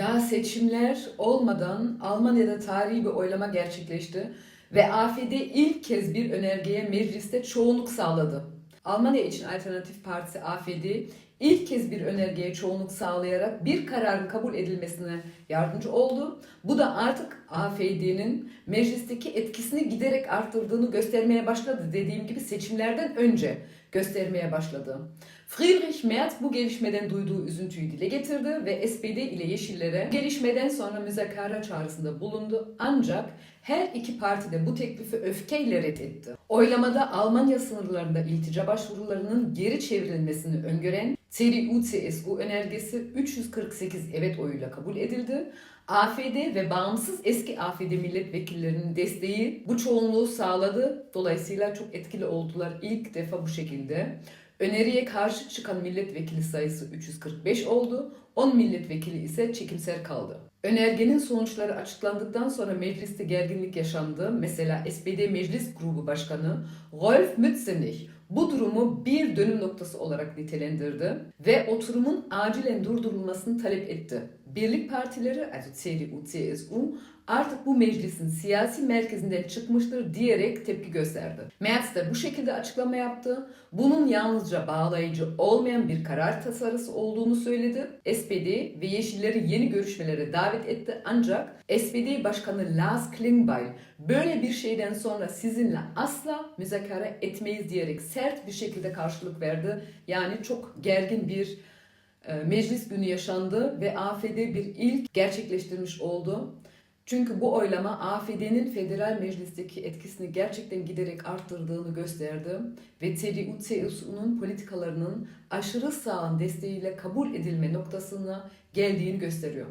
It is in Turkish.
Daha seçimler olmadan Almanya'da tarihi bir oylama gerçekleşti ve AFD ilk kez bir önergeye mecliste çoğunluk sağladı. Almanya için Alternatif Partisi AFD ilk kez bir önergeye çoğunluk sağlayarak bir kararın kabul edilmesine yardımcı oldu. Bu da artık AFD'nin meclisteki etkisini giderek arttırdığını göstermeye başladı. Dediğim gibi seçimlerden önce göstermeye başladı. Friedrich Merz bu gelişmeden duyduğu üzüntüyü dile getirdi ve SPD ile Yeşillere gelişmeden sonra müzakere çağrısında bulundu. Ancak her iki parti de bu teklifi öfkeyle reddetti. Oylamada Almanya sınırlarında iltica başvurularının geri çevrilmesini öngören CDU-CSU önergesi 348 evet oyuyla kabul edildi. AFD ve bağımsız eski AFD milletvekillerinin desteği bu çoğunluğu sağladı. Dolayısıyla çok etkili oldular ilk defa bu şekilde. Öneriye karşı çıkan milletvekili sayısı 345 oldu. 10 milletvekili ise çekimser kaldı. Önergenin sonuçları açıklandıktan sonra mecliste gerginlik yaşandı. Mesela SPD Meclis Grubu Başkanı Rolf Mützenich bu durumu bir dönüm noktası olarak nitelendirdi ve oturumun acilen durdurulmasını talep etti. Birlik partileri, also CDU, CSU artık bu meclisin siyasi merkezinden çıkmıştır diyerek tepki gösterdi. Merz de bu şekilde açıklama yaptı. Bunun yalnızca bağlayıcı olmayan bir karar tasarısı olduğunu söyledi. SPD ve Yeşilleri yeni görüşmelere davet etti ancak SPD Başkanı Lars Klingbeil böyle bir şeyden sonra sizinle asla müzakere etmeyiz diyerek sert bir şekilde karşılık verdi. Yani çok gergin bir meclis günü yaşandı ve AFD bir ilk gerçekleştirmiş oldu. Çünkü bu oylama AFD'nin federal meclisteki etkisini gerçekten giderek arttırdığını gösterdi ve CDU-CSU'nun politikalarının aşırı sağın desteğiyle kabul edilme noktasına geldiğini gösteriyor.